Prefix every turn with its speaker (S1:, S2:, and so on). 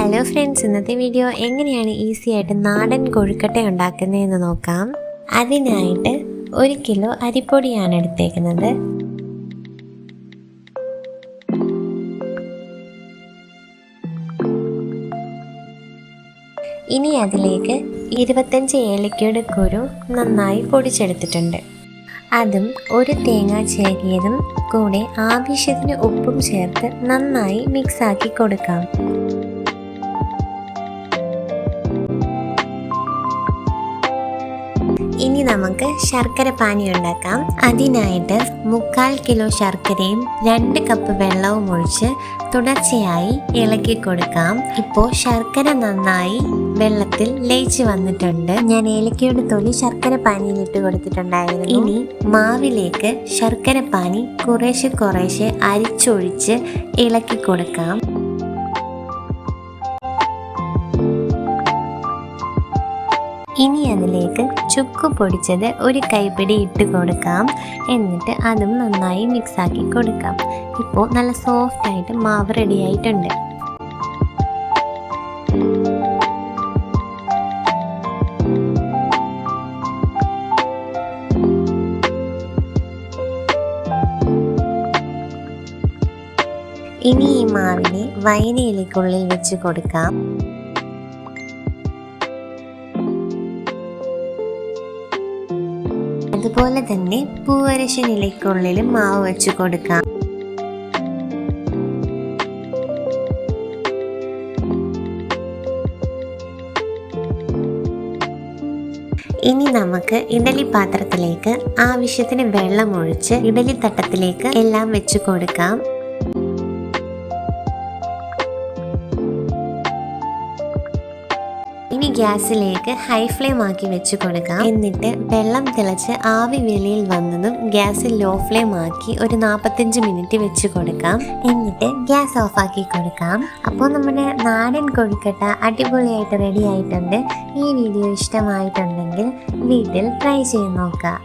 S1: Hello friends ഇന്നത്തെ video എങ്ങനെയാണ് easy ആയിട്ട് നാടൻ കൊഴുക്കട്ട ഉണ്ടാക്കുന്നതെന്ന് നോക്കാം. അതിനായിട്ട് ഒരു കിലോ അരിപ്പൊടിയാണ് എടുത്തേക്കുന്നത്. ഇനി അതിലേക്ക് ഇരുപത്തഞ്ച് ഏലക്കയുടെ കുരു നന്നായി പൊടിച്ചെടുത്തിട്ടുണ്ട്. അതും ഒരു തേങ്ങ ചേകിയതും കൂടെ ആവശ്യത്തിന് ഉപ്പും ചേർത്ത് നന്നായി മിക്സാക്കി കൊടുക്കാം. ഇനി നമുക്ക് ശർക്കര പാനി ഉണ്ടാക്കാം. അതിനായിട്ട് മുക്കാൽ കിലോ ശർക്കരയും രണ്ട് കപ്പ് വെള്ളവും ഒഴിച്ച് തുടർച്ചയായി ഇളക്കി കൊടുക്കാം. ഇപ്പോൾ ശർക്കര നന്നായി വെള്ളത്തിൽ ലയിച്ച് വന്നിട്ടുണ്ട്. ഞാൻ ഏലക്കയുടെ തൊലി ശർക്കര പാനിയിൽ ഇട്ട് കൊടുത്തിട്ടുണ്ടായിരുന്നു. ഇനി മാവിലേക്ക് ശർക്കര പാനി കുറേശ്ശെ കുറേശ്ശെ അരിച്ചൊഴിച്ച് ഇളക്കി കൊടുക്കാം. ഇനി അതിലേക്ക് ചുക്ക് പൊടിച്ചത് ഒരു കൈപ്പിടി ഇട്ട് കൊടുക്കാം. എന്നിട്ട് അതും നന്നായി മിക്സാക്കി കൊടുക്കാം. ഇപ്പോൾ നല്ല സോഫ്റ്റായിട്ട് മാവ് റെഡി ആയിട്ടുണ്ട്. ഇനി ഈ മാവിനെ വയനയിലേക്കുള്ളിൽ വെച്ച് കൊടുക്കാം. അതുപോലെ തന്നെ പൂവരശനിലയ്ക്കുള്ളിലും മാവ് വെച്ച് കൊടുക്കാം. ഇനി നമുക്ക് ഇഡലി പാത്രത്തിലേക്ക് ആവശ്യത്തിന് വെള്ളം ഒഴിച്ച് ഇഡലി തട്ടത്തിലേക്ക് എല്ലാം വെച്ച് കൊടുക്കാം. ഇനി ഗ്യാസിലേക്ക് ഹൈ ഫ്ലെയിം ആക്കി വെച്ച് കൊടുക്കാം. എന്നിട്ട് വെള്ളം തിളച്ച് ആവി വെളിയിൽ വന്നതും ഗ്യാസ് ലോ ഫ്ലെയിം ആക്കി ഒരു നാൽപ്പത്തഞ്ച് മിനിറ്റ് വെച്ച് കൊടുക്കാം. എന്നിട്ട് ഗ്യാസ് ഓഫ് ആക്കി കൊടുക്കാം. അപ്പോൾ നമ്മുടെ നാടൻ കൊഴുക്കട്ട അടിപൊളിയായിട്ട് റെഡി ആയിട്ടുണ്ട്. ഈ വീഡിയോ ഇഷ്ടമായിട്ടുണ്ടെങ്കിൽ വീട്ടിൽ ട്രൈ ചെയ്ത് നോക്കാം